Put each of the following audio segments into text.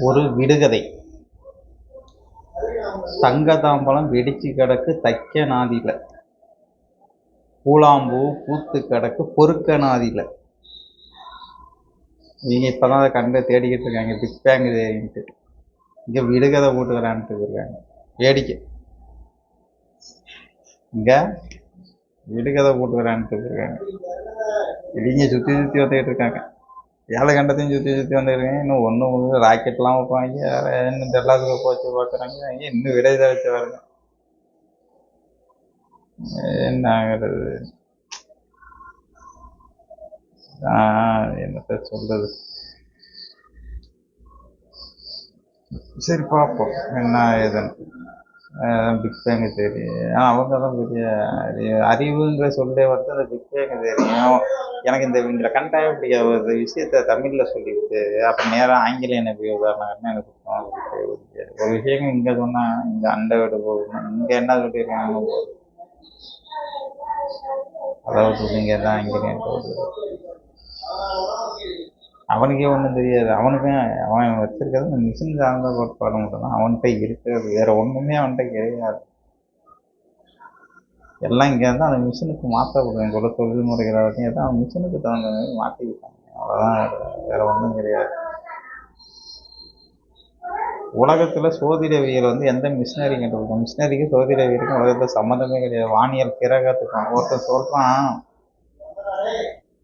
ஒரு விடுகதை. தங்கதாம்பலம் வெடிச்சு கிடக்கு தைக்க நாதியில் பூலாம்பூ பூத்து கிடக்கு பொறுக்க நாதில. நீங்க இப்பதான் அதை கண்டு தேடிக்கிட்டு இருக்காங்க. பிக் பேங்க் தேடிட்டு இங்கே விடுகதை போட்டுக்கிறான்ட்டு இருக்காங்க. வேடிக்கை. இங்கே விடுகதை போட்டுக்கிறான்ட்டு இருக்காங்க. இவங்க சுற்றி சுற்றி வந்துக்கிட்டு இருக்காங்க. ஏழை கண்டத்தையும் சுற்றி சுற்றி வந்துருக்கேன். இன்னும் ஒன்றும் ராக்கெட்லாம் வைப்பாங்க. வேறு இன்னும் தெல்லாதுக்கு போச்சு பார்க்குறாங்க. இன்னும் விடை வச்சு வருங்க என்ன ஆகுறது? என்னத்த சொல்றது? சரி பார்ப்போம். என்ன ஏதுன்னு. பிக் பேங்கு தெரியும். அவங்க தான் பெரிய அறிவுங்கிற சொல்லே வந்து அந்த பிக் பேங்கு தெரியும். எனக்கு இந்த இந்த கண்டாவே பிடிக்காது ஒரு விஷயத்த தமிழில் சொல்லிவிட்டு அப்போ நேராக ஆங்கிலம் எனக்கு உதாரணம் எனக்கு ஒரு விஷயங்கள் இங்கே சொன்னால் இங்கே அண்டை விட போகணும். இங்கே என்ன சொல்லியிருக்காங்க? அதாவது இங்கே தான் ஆங்கிலம் அவனுக்கே ஒன்றும் தெரியாது. அவனுக்கும் அவன் வச்சிருக்கிறது இந்த மிஷின் சார்ந்த கோட்பாடு மட்டும் தான் அவன்கிட்ட இருக்கிறது வேற ஒன்றுமே அவன்கிட்ட கிடையாது. எல்லாம் இங்கே இருந்தால் அந்த மிஷினுக்கு மாற்றப்படும் எங்களோட தொழில் முறைகளாகட்டும் எதாவது அவன் மிஷினுக்கு தகுந்த மாதிரி மாற்றிக்கிட்டாங்க அவ்வளோதான் வேற ஒன்றும் கிடையாது. உலகத்தில் சோதிடவியல் வந்து எந்த மிஷினரிங்கிட்ட இருக்கும் மிஷினரிக்கு சோதிடவியலுக்கும் உலகத்தில் சம்மந்தமே கிடையாது. வானியல் கிரகத்துக்கும் ஒருத்தர் சொல்கிறான்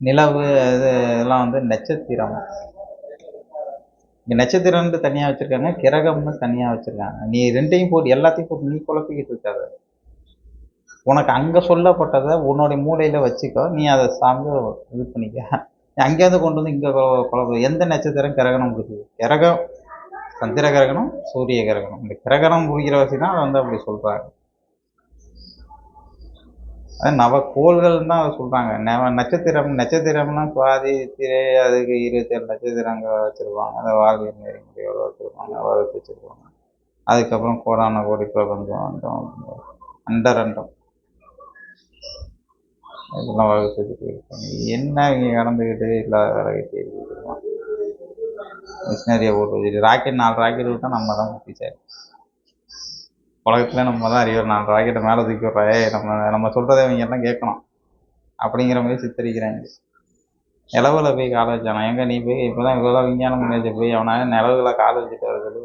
நிலவு இது இதெல்லாம் வந்து நட்சத்திரம். இங்கே நட்சத்திரம்னு தனியாக வச்சுருக்காங்க கிரகம்னு தனியாக வச்சுருக்காங்க. நீ ரெண்டையும் போட்டு எல்லாத்தையும் போட்டு நீ குழப்பிக்கிட்டு இருக்காது. உனக்கு அங்கே சொல்லப்பட்டதை உன்னுடைய மூளையில் வச்சுக்கோ. நீ அதை சார்ந்து இது பண்ணிக்க. அங்கேருந்து கொண்டு வந்து இங்கே குழப்பம் எந்த நட்சத்திரம் கிரகணம் பிடிக்குது கிரகம் சந்திர கிரகணம் சூரிய கிரகணம். இந்த கிரகணம் பிடிக்கிற வச்சு தான் அதை வந்து அப்படி சொல்கிறாங்க அது கோள்கள் தான் அதை சொல்கிறாங்க நவ நட்சத்திரம் நட்சத்திரம்னா சுவாதி திரை அதுக்கு இருபத்தேழு நட்சத்திரங்கள் வச்சுருப்பாங்க. அதை வாழ்வியல் நெறிமுறையோடு வச்சுருப்பாங்க. வளர்த்து வச்சுருப்பாங்க. அதுக்கப்புறம் கோடான கோடி பிரபஞ்சம் அண்டம் அண்டரண்டம். இதெல்லாம் வகுத்து இருப்பாங்க என்ன இங்கே கடந்துக்கிட்டு இல்லாத வேலை கட்டி மிஷினரியை போட்டு வச்சுட்டு ராக்கெட் நாலு ராக்கெட் விட்டால் நம்ம தான் புத்திசாலி உலகத்தில் நம்ம தான் அறிவர் நாலு ராக்கெட்டை மேலே தூக்கி விட்றாயே நம்ம நம்ம சொல்கிறத இவங்க எல்லாம் கேட்கணும். அப்படிங்கிற மாதிரி சித்தரிக்கிறாங்க. நிலவில் போய் காலை வச்சானா? எங்கே நீ போய் இப்போ தான் இவ்வளோ விஞ்ஞானம் முன்னேற்றி போய் அவனால நிலவில் காலை வச்சுட்டு வர சொல்லி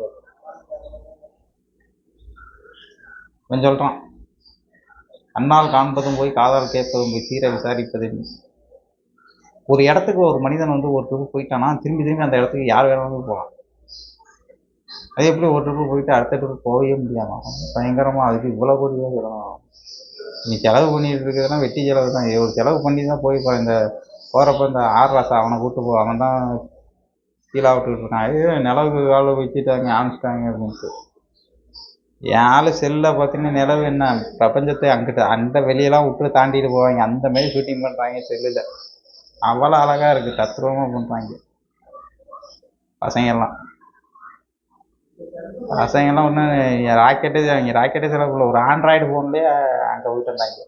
கொஞ்சம் சொல்கிறான் கண்ணால் காண்பதும் போய் காதால் கேட்பதும் போய் தீர விசாரிப்பதும் ஒரு இடத்துக்கு ஒரு மனிதன் வந்து ஒரு ட்ரிப்பு போயிட்டானா திரும்பி திரும்பி அந்த இடத்துக்கு யார் வேணாலும் போகலாம். அது எப்படி ஒரு ட்ரிப்பு போயிட்டு அடுத்த ட்ரிப்பு போகவே முடியாமா பயங்கரமாக அதுக்கு இவ்வளோ கோடி ரூபா செலவாகும் நீ செலவு பண்ணிட்டு இருக்கிறதுனா வெட்டி செலவு தான். ஒரு செலவு பண்ணி தான் போய் இந்த போகிறப்ப இந்த ஆர் ராசா அவனை கூப்பிட்டு போ அவன் தான் கீழே விட்டுக்கிட்டு இருக்கான். ஐயோ நிலவுக்கு காலை வச்சுட்டாங்க ஆரம்பிச்சிட்டாங்க அப்படின்ட்டு. என் ஆள் செல்லில் பார்த்தீங்கன்னா நிலவு என்ன? பிரபஞ்சத்தை அங்கிட்ட அந்த வெளியெல்லாம் விட்டு தாண்டிட்டு போவாங்க. அந்த மாதிரி ஷூட்டிங் பண்ணுறாங்க செல்லில். அவ்வளோ அழகாக இருக்குது தத்ரூபமாக பண்ணுறாங்க பசங்கெல்லாம். பசங்கெல்லாம் ஒன்றும் ராக்கெட்டே அவங்க ராக்கெட்டே செலவுக்குள்ள ஒரு ஆண்ட்ராய்டு ஃபோன்லேயே அங்கே போயிட்டு வந்தாங்க.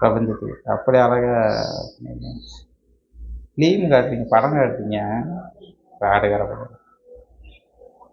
பிரபஞ்சத்துக்கு. அப்படி அழகாக ஃபிலிம் காட்டுறீங்க படம் காட்டுறீங்க. ஆடுகிற படம்